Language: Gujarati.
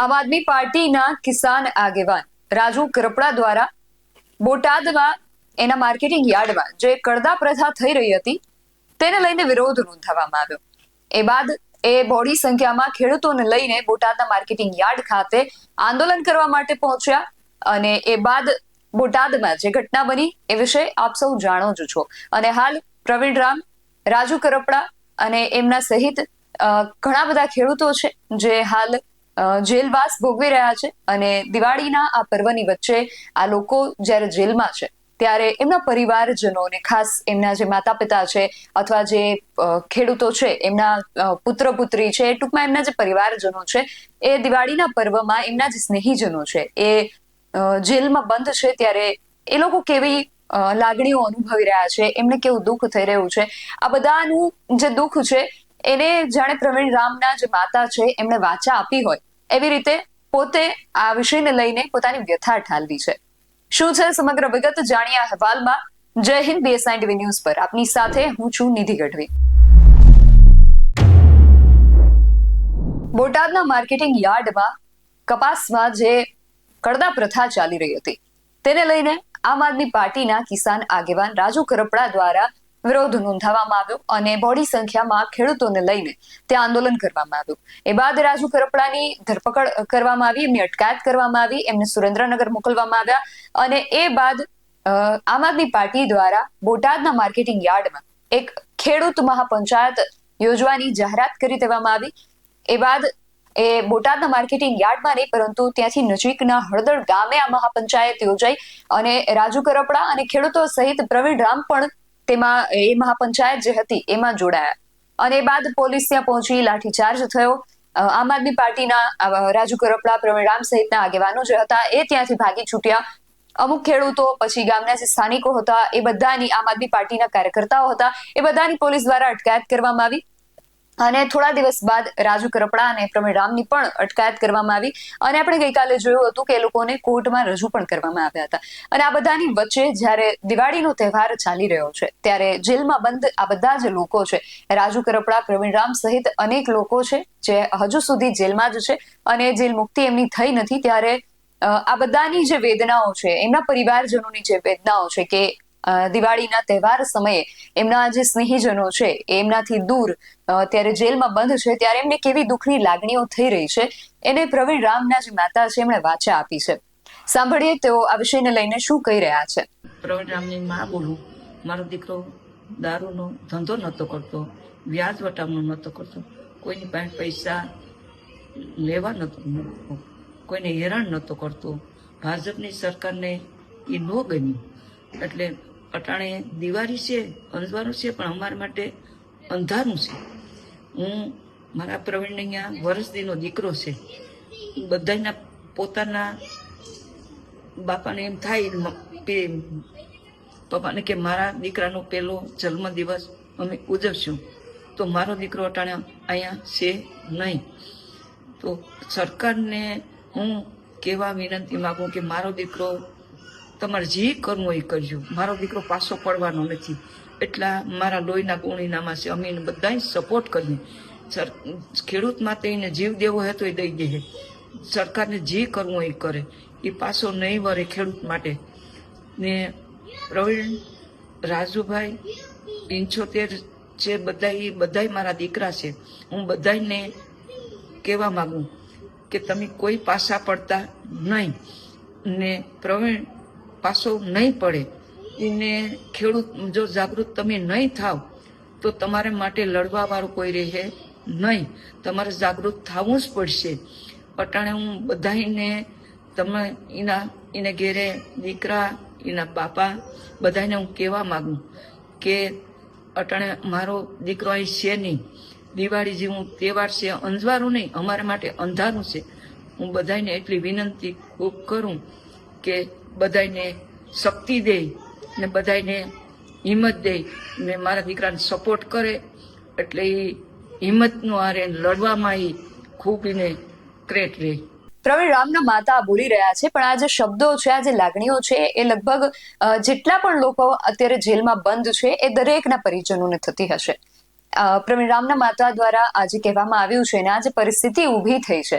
આમ આદમી પાર્ટીના કિસાન આગેવાન રાજુ કરપડા દ્વારા બોટાદમાં એના માર્કેટિંગ યાર્ડમાં જે કડદા પ્રથા થઈ રહી હતી, તેને લઈને વિરોધ નોંધાવવામાં આવ્યો. એ બાદ એ બોડી સંખ્યામાં ખેડૂતોને લઈને બોટાદના માર્કેટિંગ યાર્ડ ખાતે આંદોલન કરવા માટે પહોંચ્યા અને એ બાદ બોટાદમાં જે ઘટના બની એ વિશે આપ સૌ જાણો જ છો. અને હાલ પ્રવીણ રામ, રાજુ કરપડા અને એમના સહિત ઘણા બધા ખેડૂતો છે, જે હાલ જેલવાસ ભોગવી રહ્યા છે અને દિવાળીના આ પર્વની વચ્ચે આ લોકો જ્યારે જેલમાં છે, ત્યારે એમના પરિવારજનોને ખાસ એમના જે માતા પિતા છે અથવા જે ખેડૂતો છે, એમના પુત્ર પુત્રી છે, ટૂંકમાં એમના જે પરિવારજનો છે, એ દિવાળીના પર્વમાં એમના જે સ્નેહીજનો છે, એ જેલમાં બંધ છે, ત્યારે એ લોકો કેવી લાગણીઓ અનુભવી રહ્યા છે, એમને કેવું દુઃખ થઈ રહ્યું છે, આ બધાનું જે દુઃખ છે એને જાણે પ્રવીણ રામના જે માતા છે, એમણે વાચા આપી હોય, એવી રીતે પોતે આ વિષયને લઈને પોતાની વ્યથા ઠાલવી છે. શું છે સમગ્ર વિગત? જાણીએ અહેવાલમાં. જય હિન્દ બીએસઆઈ ટીવી ન્યૂઝ પર. આપની સાથે હું છું નિધિ ગઢવી. બોટાદના માર્કેટિંગ યાર્ડમાં કપાસમાં જે કડદા પ્રથા ચાલી રહી હતી, તેને લઈને આમ આદમી પાર્ટીના કિસાન આગેવાન રાજુ કરપડા દ્વારા વિરોધ નોંધાવવામાં આવ્યો અને બોડી સંખ્યામાં ખેડૂતોને લઈને ત્યાં આંદોલન કરવામાં આવ્યું. એ બાદ રાજુ કરપડાની ધરપકડ કરવામાં આવી, એમની અટકાયત કરવામાં આવી, એમને સુરેન્દ્રનગર મોકલવામાં આવ્યા અને એ બાદ આમ આદમી પાર્ટી દ્વારા બોટાદના માર્કેટિંગ યાર્ડમાં એક ખેડૂત મહાપંચાયત યોજવાની જાહેરાત કરી દેવામાં આવી. એ બાદ એ બોટાદના માર્કેટિંગ યાર્ડમાં નહીં, પરંતુ ત્યાંથી નજીકના હળદર ગામે આ મહાપંચાયત યોજાઈ અને રાજુ કરપડા અને ખેડૂતો સહિત પ્રવીણ રામ પણ તેમાં એ મહાપંચાયત જે હતી એમાં જોડાયા. અને બાદ પોલીસ ત્યાં પહોંચી, લાઠીચાર્જ થયો. આમ આદમી પાર્ટીના રાજુ કરપડા પ્રવીણ રામ સહિતના આગેવાનો જે હતા એ ત્યાંથી ભાગી છૂટ્યા. અમુક ખેડૂતો, પછી ગામના જે સ્થાનિકો હતા, એ બધાની આમ આદમી પાર્ટીના કાર્યકર્તાઓ હતા, એ બધાની પોલીસ દ્વારા અટકાયત કરવામાં આવી. અને થોડા દિવસ બાદ રાજુ કરપડા અને પ્રવીણ રામની પણ અટકાયત કરવામાં આવી અને આપણે ગઈકાલે જોયું હતું કે એ લોકોને કોર્ટમાં રજૂ પણ કરવામાં આવ્યા હતા. અને આ બધાની વચ્ચે જ્યારે દિવાળીનો તહેવાર ચાલી રહ્યો છે, ત્યારે જેલમાં બંધ આ બધા જ લોકો છે. રાજુ કરપડા, પ્રવીણ રામ સહિત અનેક લોકો છે જે હજુ સુધી જેલમાં જ છે અને જેલ મુક્તિ એમની થઈ નથી. ત્યારે આ બધાની જે વેદનાઓ છે, એમના પરિવારજનોની જે વેદનાઓ છે કે દિવાળીના તહેવાર સમયે એમના જે સ્નેહીજનો છે એમનાથી દૂર ત્યારે જેલમાં બંધ છે, ત્યારે એમને કેવી દુઃખની લાગણીઓ થઈ રહી છે, એને પ્રવીણ રામના જે માતા છે, એમણે વાચા આપી છે. સાંભળીએ તેઓ આ વિષયને લઈને શું કહી રહ્યા છે. પ્રવીણ રામની મા બોલું, મારો દીકરો દારૂનો ધંધો નહોતો કરતો, વ્યાજ વટાવનો નહોતો કરતો, કોઈની પાસે પૈસા લેવા નહોતો, કોઈને હેરાન નહોતો કરતો, ભાજપની સરકારને એ ન ગમ્યું, એટલે અટાણે દિવાળી છે અંધવારું છે, પણ અમારા માટે અંધારું છે. હું, મારા પ્રવીણ અહીંયા વરસદીનો દીકરો છે. બધાના પોતાના બાપાને એમ થાય પપ્પાને કે મારા દીકરાનો પહેલો જન્મદિવસ અમે ઉજવશું. તો મારો દીકરો અટાણે અહીંયા છે નહીં. તો સરકારને હું કહેવા વિનંતી માગું કે મારો દીકરો તમારે જે કરવું એ કરજો. મારો દીકરો પાછો પડવાનો નથી. એટલા મારા લોહીના ગુણીનામાં છે. અમે એને બધાય સપોર્ટ કરીએ. સર, ખેડૂત માટે એને જીવ દેવો હોય તો એ દઈ દે સરકારને જે કરવું એ કરે. એ પાછો નહીં વરે ખેડૂત માટે. ને પ્રવીણ, રાજુભાઈ પંચોતેર છે બધા એ બધાય મારા દીકરા છે. હું બધાયને કહેવા માગું કે તમે કોઈ પાસા પડતા નહીં. ને પ્રવીણ પાસો નહીં પડે. એને ખેડૂત, જો જાગૃત તમે નહીં થાવ, તો તમારે માટે લડવા વાળું કોઈ રહે નહીં. તમારે જાગૃત થવું જ પડશે. અટાણે હું બધાને તમે એના, એને ઘેરે દીકરા, એના બાપા બધાને હું કહેવા માગું કે અટાણે મારો દીકરો અહીં છે નહીં. દિવાળી જેવું તહેવાર છે અંજવારું નહીં, અમારા માટે અંધારું છે. હું બધાને એટલી વિનંતી ખૂબ કરું કે બધાને શક્તિ દે ને બધાને હિંમત દે ને મારા દીકરાને સપોર્ટ કરે એટલે એ હિંમતનું હારે લડવામાં એ ખૂબ એને ક્રેટ રહે પ્રવીણ રામના માતા બોલી રહ્યા છે, પણ આ જે શબ્દો છે, આ જે લાગણીઓ છે, એ લગભગ જેટલા પણ લોકો અત્યારે જેલમાં બંધ છે, એ દરેકના પરિજનોને થતી હશે. પ્રવીણ રામના માતા દ્વારા આજે કહેવામાં આવ્યું છે અને આ જે પરિસ્થિતિ ઊભી થઈ છે